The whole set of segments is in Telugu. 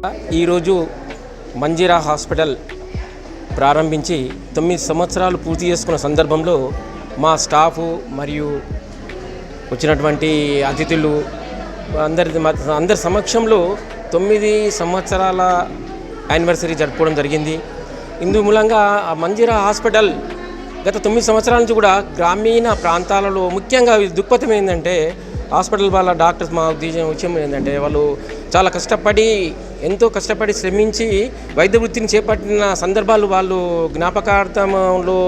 ఈరోజు మంజీరా హాస్పిటల్ ప్రారంభించి తొమ్మిది సంవత్సరాలు పూర్తి చేసుకున్న సందర్భంలో మా స్టాఫ్ మరియు వచ్చినటువంటి అతిథులు అందరి అందరి సమక్షంలో తొమ్మిది సంవత్సరాల యానివర్సరీ జరుపుకోవడం జరిగింది. ఇందు మూలంగా ఆ మంజీరా హాస్పిటల్ గత తొమ్మిది సంవత్సరాల నుంచి కూడా గ్రామీణ ప్రాంతాలలో ముఖ్యంగా దృక్పథం ఏంటంటే హాస్పిటల్ వాళ్ళ డాక్టర్స్ మా ఉద్దేశం విషయం ఏంటంటే వాళ్ళు చాలా కష్టపడి ఎంతో కష్టపడి శ్రమించి వైద్య వృత్తిని చేపట్టిన సందర్భాలు వాళ్ళు జ్ఞాపకార్థంలో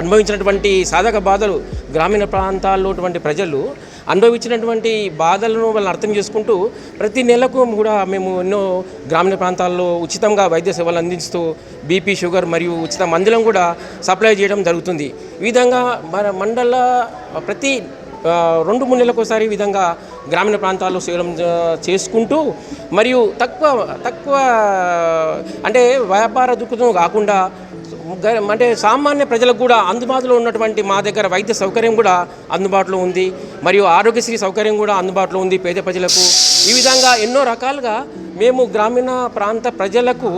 అనుభవించినటువంటి సాధక బాధలు గ్రామీణ ప్రాంతాల్లో ప్రజలు అనుభవించినటువంటి బాధలను వాళ్ళని అర్థం చేసుకుంటూ ప్రతి నెలకు కూడా మేము ఎన్నో గ్రామీణ ప్రాంతాల్లో ఉచితంగా వైద్య సేవలు అందిస్తూ బీపీ షుగర్ మరియు ఉచిత మందులను కూడా సప్లై చేయడం జరుగుతుంది. ఈ విధంగా మన మండల ప్రతి రెండు మూడు నెలలకు ఒకసారి విధంగా గ్రామీణ ప్రాంతాల్లో సేవలు చేసుకుంటూ మరియు తక్కువ తక్కువ అంటే వ్యాపార దృక్పథం కాకుండా గ- అంటే సామాన్య ప్రజలకు కూడా అందుబాటులో ఉన్నటువంటి మా దగ్గర వైద్య సౌకర్యం కూడా అందుబాటులో ఉంది మరియు ఆరోగ్యశ్రీ సౌకర్యం కూడా అందుబాటులో ఉంది పేద ప్రజలకు. ఈ విధంగా ఎన్నో రకాలుగా మేము గ్రామీణ ప్రాంత ప్రజలకు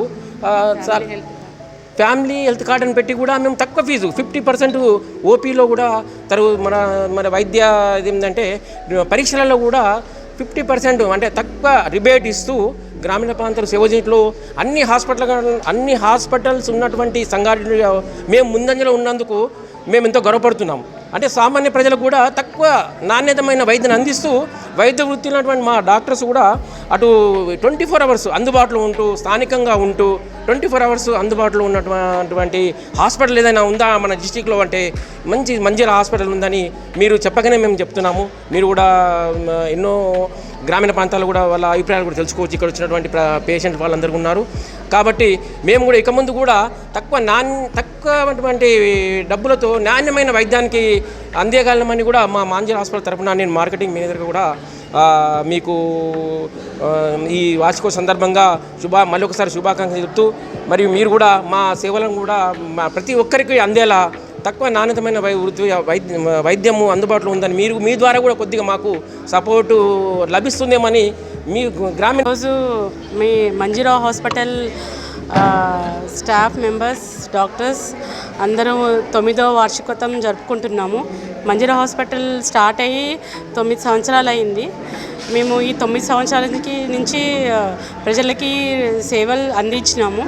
ఫ్యామిలీ హెల్త్ కార్డ్ అని పెట్టి కూడా మేము తక్కువ ఫీజు ఫిఫ్టీ పర్సెంట్ ఓపీలో కూడా తరు మన మన వైద్య ఇది ఏంటంటే పరీక్షలలో కూడా ఫిఫ్టీ పర్సెంట్ అంటే తక్కువ రిబేట్ ఇస్తూ గ్రామీణ ప్రాంతాల సేవ చేయట్లో అన్ని హాస్పిటల్ అన్ని హాస్పిటల్స్ ఉన్నటువంటి సంఘటనలు మేము ముందంజలో ఉన్నందుకు మేము ఎంతో గర్వపడుతున్నాం. అంటే సామాన్య ప్రజలకు కూడా తక్కువ నాణ్యతమైన వైద్యను అందిస్తూ వైద్య వృత్తి ఉన్నటువంటి మా డాక్టర్స్ కూడా అటు ట్వంటీ ఫోర్ అవర్స్ అందుబాటులో ఉంటూ స్థానికంగా ఉంటూ ట్వంటీ ఫోర్ అవర్స్ అందుబాటులో ఉన్నటువంటి హాస్పిటల్ ఏదైనా ఉందా మన డిస్టిక్లో అంటే మంచి మంజీరా హాస్పిటల్ ఉందని మీరు చెప్పగానే మేము చెప్తున్నాము. మీరు కూడా ఎన్నో గ్రామీణ ప్రాంతాలు కూడా వాళ్ళ అభిప్రాయాలు కూడా తెలుసుకోవచ్చు. ఇక్కడ వచ్చినటువంటి పేషెంట్ వాళ్ళందరూ ఉన్నారు. కాబట్టి మేము కూడా ఇక ముందు కూడా తక్కువ నాణ్య తక్కువ డబ్బులతో నాణ్యమైన వైద్యానికి అందేయగలమని కూడా మా మాంజర్ హాస్పిటల్ తరపున నేను మార్కెటింగ్ మేనేజర్గా కూడా మీకు ఈ వార్షిక సందర్భంగా శుభ మళ్ళీ శుభాకాంక్షలు చెప్తూ మరియు మీరు కూడా మా సేవలను కూడా మా ప్రతి ఒక్కరికి అందేలా తక్కువ నాణ్యతమైన వై వృత్తి వైద్య వైద్యము అందుబాటులో ఉందని మీరు మీ ద్వారా కూడా కొద్దిగా మాకు సపోర్టు లభిస్తుందేమని మీ గ్రామీణ రోజు మీ Manjeera hospital staff members doctors అందరం తొమ్మిదో వార్షికోత్సవం జరుపుకుంటున్నాము. మంజీరా హాస్పిటల్ స్టార్ట్ అయ్యి తొమ్మిది సంవత్సరాలు అయింది మేము ఈ తొమ్మిది సంవత్సరాలకి నుంచి ప్రజలకి సేవలు అందించినాము.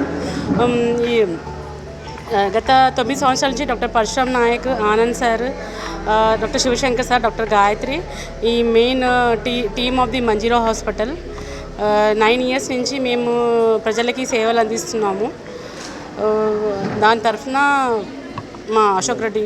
ఈ గత తొమ్మిది సంవత్సరాల నుంచి doctor Parashuram Nayak Anand sir doctor Shivashankar sir doctor Gayatri ఈ main tea team of the Manjeera hospital. Nine years నుంచి మేము ప్రజలకి సేవలు అందిస్తున్నాము. దాని తరఫున మా అశోక్ రెడ్డి